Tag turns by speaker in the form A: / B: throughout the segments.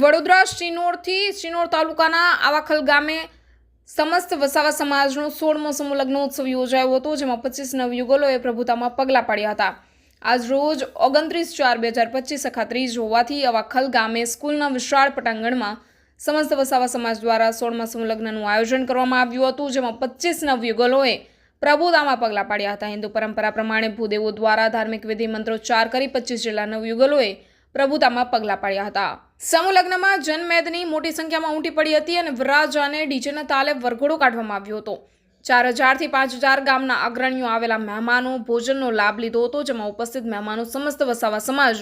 A: વડોદરા શ્રીનોરથી શ્રીનોર તાલુકાના આવાખલ ગામે સમસ્ત વસાવા સમાજનો સોળમો સમૂહ લગ્નોત્સવ યોજાયો હતો, જેમાં પચીસ નવયુગલોએ પ્રભુતામાં પગલાં પાડ્યા હતા. આજ રોજ ઓગણત્રીસ ચાર બે હજાર પચીસ અખાત્રીજ હોવાથી અવાખલ ગામે સ્કૂલના વિશાળ પટાંગણમાં સમસ્ત વસાવા સમાજ દ્વારા સોળમા સમૂહ આયોજન કરવામાં આવ્યું હતું, જેમાં પચીસ નવયુગલોએ પ્રભુતામાં પગલાં પાડ્યા હતા. હિન્દુ પરંપરા પ્રમાણે ભૂદેવો દ્વારા ધાર્મિક વિધિ મંત્રોચ્ચાર કરી પચીસ જેટલા નવયુગલોએ પ્રભુતામાં પગલાં પાડ્યા હતા. સમૂહ લગ્નમાં જનમેદની મોટી સંખ્યામાં ઉમટી પડી હતી અને વરરાજાને ડીજેના તાલે વરઘોડો કાઢવામાં આવ્યો હતો. ચાર હજારથી પાંચ હજાર ગામના અગ્રણીઓ આવેલા મહેમાનો ભોજનનો લાભ લીધો હતો, જેમાં ઉપસ્થિત મહેમાનો સમસ્ત વસાવા સમાજ,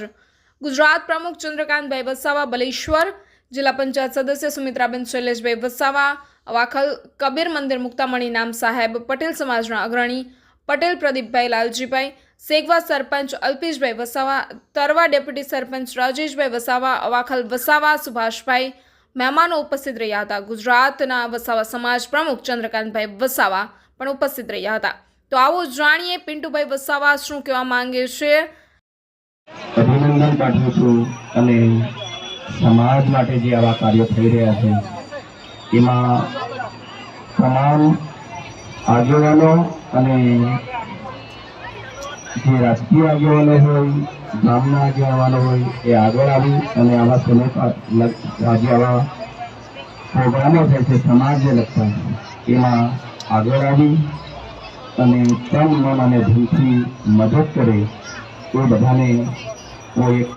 A: ગુજરાત પ્રમુખ ચંદ્રકાંતભાઈ વસાવા, બલેશ્વર જિલ્લા પંચાયત સદસ્ય સુમિત્રાબેન શૈલેષભાઈ વસાવા વાખલ કબીર મંદિર મુક્તામણી નામ સાહેબ પટેલ સમાજના અગ્રણી પટેલ પ્રદીપભાઈ લાલજીભાઈ સેગવા સરપંચ અલ્પેશભાઈ વસાવા, તરવા ડેપ્યુટી સરપંચ રાજેશભાઈ વસાવા, અવાખલ વસાવા સુભાષભાઈ મહેમાનો ઉપસ્થિત રહ્યા હતા. ગુજરાતના વસાવા સમાજ પ્રમુખ ચંદ્રકાંતભાઈ વસાવા પણ ઉપસ્થિત રહ્યા હતા. તો આવો જાણીએ પિન્ટુભાઈ વસાવા શું કહેવા માંગે છે?
B: અભિનંદન પાઠવું છું અને સમાજ માટે જે આવા કાર્યો થઈ રહ્યા છે, એમાં તમામ આગેવાનો અને જે રાજકીય આગેવાનો હોય, ગામના આગેવાનો હોય, એ આગળ આવી અને આવા સમય આજે આવા પ્રોગ્રામો થાય છે, સમાજને લગતા, એમાં આગળ આવી અને તન, મન અને ધનથી મદદ કરે એ બધાને એક